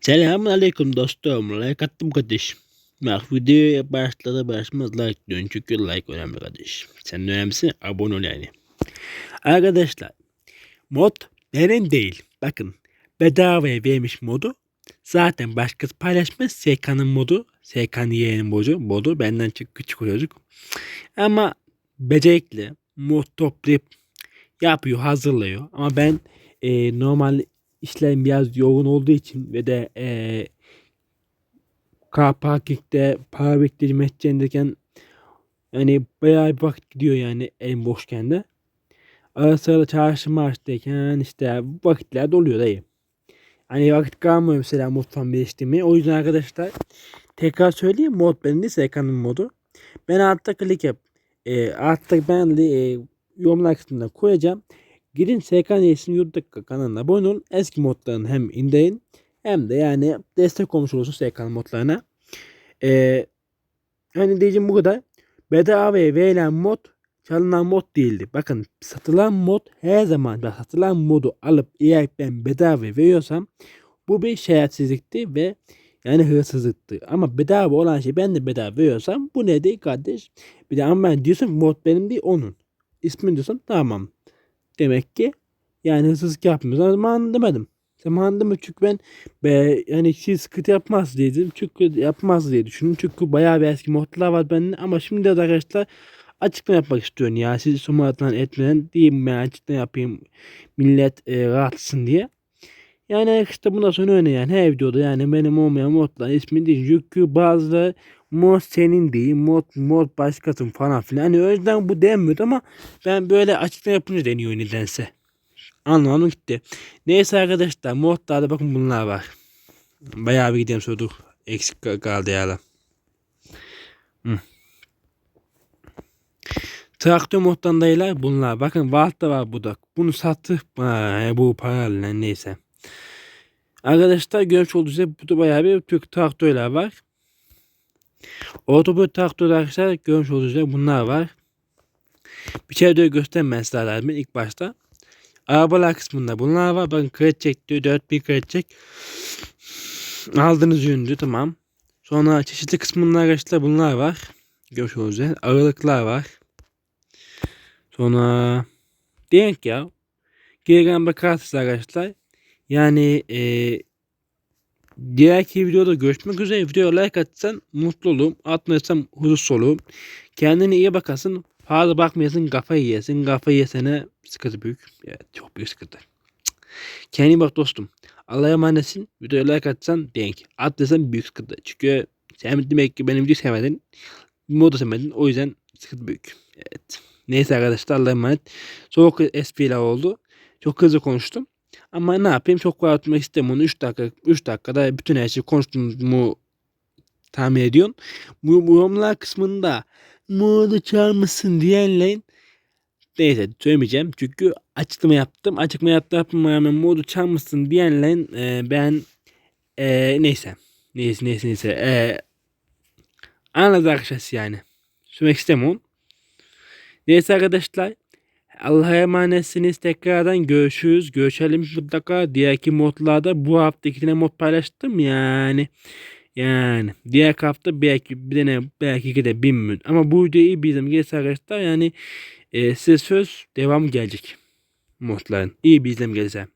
Selamun aleyküm dostum. Like attım kardeş. Bak videoya başladı başlamaz like diyorsun çünkü like önemli kardeş. Sen de önemlisi abone ol yani. Arkadaşlar mod benim değil. Bakın bedavaya vermiş modu. Zaten başkası paylaşmaz. SK'nın modu. SK'nın yeğenin modu. Modu benden çok küçük çocuk. Ama becerikli. Mod toplayıp yapıyor hazırlıyor. Ama ben e, normal işlerim biraz yoğun olduğu için ve de eee car parking'de para bekleyicim edeceğindeyken yani bayağı bir vakit gidiyor yani en boşken de. Ara sıra da çarşı marştayken işte vakitler doluyor dayı. Hani vakit kalmıyor mesela moddan birleştirmeye. O yüzden arkadaşlar tekrar söyleyeyim mod benim değil Serkan'ın modu. Ben altta klik yap. E, altta ben de e, yorumlar kısmına koyacağım. Gidin Serkan Yesin YouTube kanalına abone olun. Eski modlarını hem indirin hem de yani destek olmuş olursun Serkan modlarına. Ee, hani diyeceğim bu kadar. Bedavaya verilen mod çalınan mod değildi. Bakın satılan mod her zaman bak satılan modu alıp eğer ben bedava veriyorsam bu bir şerefsizlikti ve yani hırsızlıktı. Ama bedava olan şey ben de bedava veriyorsam bu ne değil kardeş? Bir de ama ben diyorsun mod benim değil onun. İsmini diyorsan tamam. Demek ki yani hırsızlık yapmıyoruz. Zaman demedim. Zaman demedim çünkü ben be, yani şey sıkıntı yapmaz diye dedim. Çünkü yapmaz diye düşündüm. Çünkü bayağı bir eski modlar var bende ama şimdi de arkadaşlar açıklama yapmak istiyorum ya. Sizi somalatlan etmeden diyeyim ben açıklama yapayım. Millet e, rahatsın diye. Yani işte bundan sonra öyle yani her videoda yani benim olmayan modların ismi değil. Çünkü bazıları mod senin değil, mod mod başkasın falan filan. Hani o yüzden bu denmiyor ama ben böyle açıklama yapınca deniyor nedense. Anlamadım gitti. Neyse arkadaşlar modlarda bakın bunlar var. Bayağı bir gidelim sorduk. Eksik kaldı ya. Hı. Traktör moddan dayılar bunlar. Bakın Valt'ta var bu da. Bunu sattık. Ha, bu paralı neyse. Arkadaşlar görmüş olduğunuz gibi burada bayağı bir Türk traktörler var. Otobüs traktörler arkadaşlar görmüş olduğunuz gibi bunlar var. Bir şey de göstermem size lazım ilk başta. Arabalar kısmında bunlar var. Bakın kredi çek diyor. 4000 kredi çek. Aldığınız üründü tamam. Sonra çeşitli kısmında arkadaşlar bunlar var. Görmüş olduğunuz gibi. Aralıklar var. Sonra denk ya. Geri bakarsınız arkadaşlar. Yani e, diğerki videoda görüşmek üzere. Videoya like atsan mutlu olurum. Atmazsam huzursuz olurum. Kendine iyi bakasın. Fazla bakmayasın kafayı yesin. Kafayı yesene sıkıntı büyük. Evet çok büyük sıkıntı. Kendine bak dostum. Allah'a emanetsin. Videoya like atsan denk. At büyük sıkıntı. Çünkü sen demek ki benim videoyu sevmedin. Modu sevmedin. O yüzden sıkıntı büyük. Evet. Neyse arkadaşlar Allah'a emanet. Soğuk espriler oldu. Çok hızlı konuştum. Ama ne yapayım çok var atmak istemiyorum. 3 dakika 3 dakikada bütün her şeyi konuştuğumu tahmin ediyorsun. Bu, bu yorumlar kısmında modu çalmışsın diyenlerin neyse söylemeyeceğim. Çünkü açıklama yaptım. Açıklama yaptım rağmen modu çalmışsın diyenlerin e, ben e, neyse. Neyse neyse neyse. E, anladı arkadaşlar yani. Söylemek istemiyorum. Neyse arkadaşlar. Allah'a emanetsiniz. Tekrardan görüşürüz. Görüşelim mutlaka. Diğerki modlarda bu hafta iki mod paylaştım yani. Yani diğer hafta belki bir tane belki iki de bin mün. Ama bu videoyu bizim gelirse arkadaşlar yani e, size söz devam gelecek modların. İyi bir izlem gelirse.